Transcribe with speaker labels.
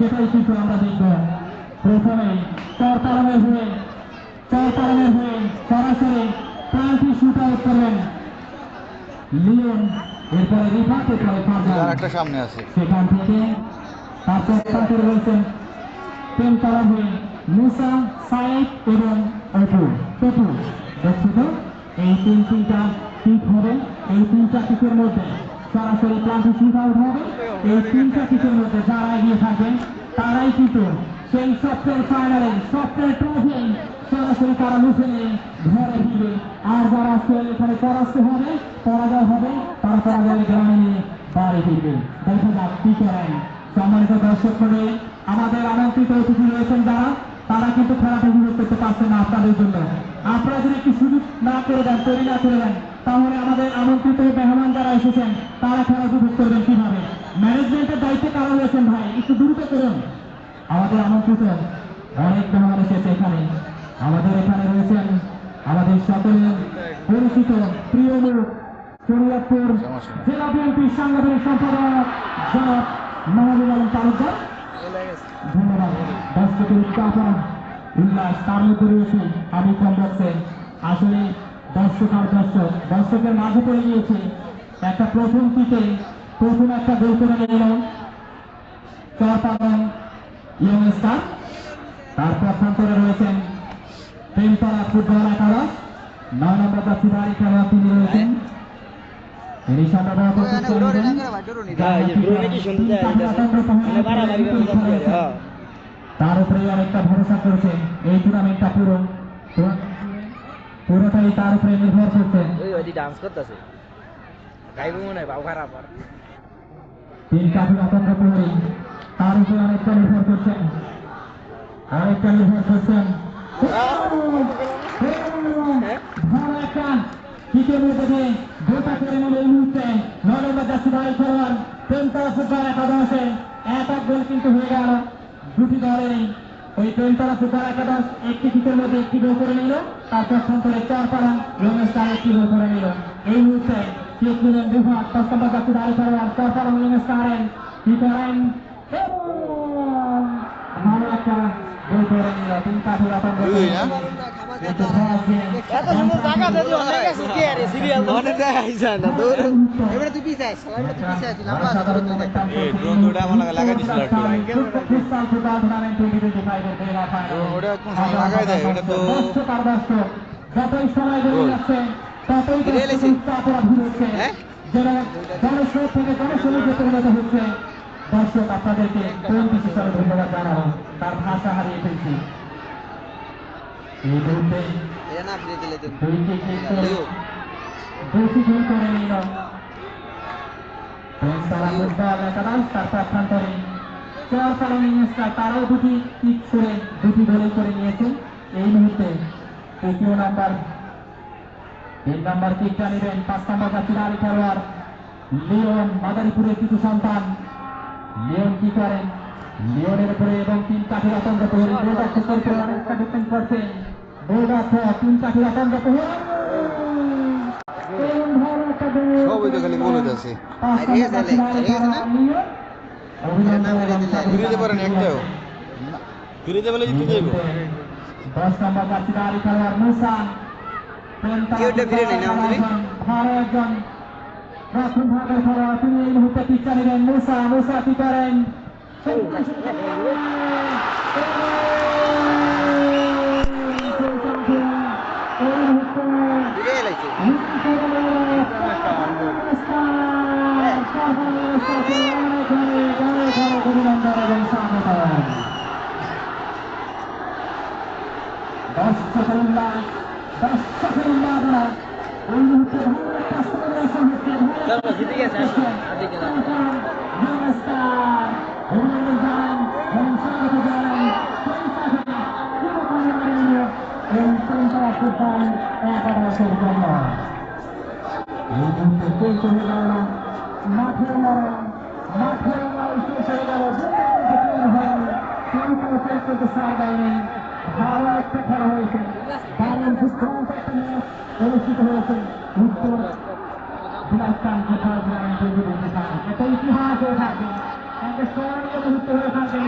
Speaker 1: সেটাই কিন্তু আমরা দেখব। প্রথমে চরতারণের হয়ে চরতারণের হয়ে সরাসরি প্রান্তি শুট আউট করলেন লিওন। এরপরে রিফাত এরপরে ফারজান
Speaker 2: একটা সামনে আছে।
Speaker 1: সেখান থেকে তার প্রত্যাশে রয়েছেন তেল করা হয়ে মুসা সাইদ এবং অপু। টপু দেখছ তো? এই তিন তিনটা কিক হবে এই তিনটা কিকের মধ্যে। সরাসরি প্লান্টি আউট হবে এই তিনটা কিকের মধ্যে যারা এগিয়ে থাকবেন তারাই কিন্তু সেই সপ্তাহের ফাইনালে সপ্তাহের ট্রফি সরাসরি তারা লুফে নিয়ে ঘরে ফিরবে। আর যারা আজকে এখানে পরাস্ত হবে পরাজয় হবে তারা পরাজয় গ্রামে নিয়ে বাড়ি ফিরবে। দেখা যাক কি করেন। সম্মানিত দর্শক মন্ডলী, আমাদের আমন্ত্রিত অতিথি রয়েছেন যারা তারা কিন্তু খেলাটা উপভোগ করতে পারছে না আপনাদের জন্য। আপনারা যদি একটু সুযোগ না করে দেন তৈরি না করে দেন তাহলে আমাদের আমন্ত্রিত মেহমান যারা এসেছেন, তারা খেলা উপভোগ করবেন কীভাবে? ম্যানেজমেন্টের দায়িত্বে কারা রয়েছেন ভাই? একটু দ্রুত করুন। আমাদের আমন্ত্রিত অনেক মেহমান এসেছে এখানে। আমাদের এখানে রয়েছেন আমাদের সকলের পরিচিত প্রিয় লোক শরীয়তপুর জেলা বিএনপির সাংগঠনিক সম্পাদক জনাব মাহবুব আলম তালুকদার। ধন্যবাদ। দর্শকের উৎপাদন উল্লাস তার মধ্যে রয়েছে আমি কম বক্সে আসলে দর্শক আর দর্শক দর্শকের মাঝে পড়ে গিয়েছে একটা প্রথম কিকে প্রথম একটা গোল করে নিল চরপাবন ইয়ং স্টার। তার পক্ষান্তরে রয়েছেন প্রেমপাড়া ফুটবল একাদশ। নয় নম্বর বাড়ি খেলোয়াড় তিনি রয়েছেন। তিনি সম্ভবত তার উপরে অনেকটা ভরসা করছে এই টুর্নামেন্টটা পুরো পুরোটাই তার উপরে নির্ভর করছে।
Speaker 3: ওই ওই ডান্স করতেছে। গাইব মনে বাবু খারাপ আর।
Speaker 1: তিন কাঠি আতঙ্ক প্রহরী তার উপরে অনেকটা নির্ভর করছেন অনেকটা নির্ভর করছেন ভালো একটা কিকের মধ্যে দিয়ে গোটা করে নিল এই মুহূর্তে। নয় নম্বর ভাই খেলোয়াড়। পেনতারা ফুটবল একাদশে এক এক গোল কিন্তু হয়ে গেল। দুটি দলেরই ওই ফুটবল একাদশ একটি কিকের মধ্যে একটি গোল করে নিল। তার পক্ষান্তরে চারপাড়া রমেশ তার একটি গোল করে নিল এই মুহূর্তে কিক নিলেন বিভাগ দশ নম্বর যাচ্ছে দাঁড়িয়ে খেলোয়াড় চারপাড়া রমেশ তারেন কি করেন এবং ভালো একটা গোল করে নিল তিন কাঠের
Speaker 3: এত
Speaker 2: সময় লাগাই দেয়? ওটা তো-
Speaker 1: যতই সময় হচ্ছে হচ্ছে দর্শক, আপনাদেরকে কোন বিশেষভাবে ধন্যবাদ জানাব তার ভাষা হারিয়ে ফেলছি এই মুহূর্তে
Speaker 3: এটা না ফিরে দিলে তুই
Speaker 1: দুই তারা তার দুটি গোল করে নিয়েছে এই মুহূর্তে তৃতীয় নাম্বার তিন নাম্বার কিকটা নেবেন পাঁচ নাম্বার যাচ্ছে আলী খেলোয়াড় লিওন মাদারীপুরের কিছু সন্তান লিওন কি করেন লিওনের উপরে এবং তিন কাঠের আতঙ্ক প্রহরী গোলরক্ষকের
Speaker 2: সবই তো খালি
Speaker 1: যাচ্ছে। আলী
Speaker 3: আরে গেছে না?
Speaker 2: দিতে পারেন একটাও। দিতে পারলে জিতে যাব
Speaker 1: দশ নম্বর আলী খেলোয়াড় মুসা।
Speaker 3: কেউটা ফিরে নেই না আমাদের?
Speaker 1: ভালো একজন। প্রথম ভাগের খেলোয়াড় তিনি এই মুহূর্তে পিচ্ছা নেবেন মুসা। মুসা কি করেন এই মুহূর্তে
Speaker 3: ফিরে এলাইছে চলো জিতে গেছে আদিকে
Speaker 1: ফুটবল একাদশের জন্য এই মুহূর্তে গোল করে গেল মাঠের লড়াই মাঠের লড়াই শেষ হয়ে গেল কেউ কেউ শেষ করতে সার দেয়নি ভালো একটা খেলা হয়েছে। দারুণ দুর্দান্ত একটা ম্যাচ অনুষ্ঠিত হয়েছে উত্তর ইতিহাস হয়ে থাকবে একটা স্মরণীয় মুহূর্ত হয়ে থাকবে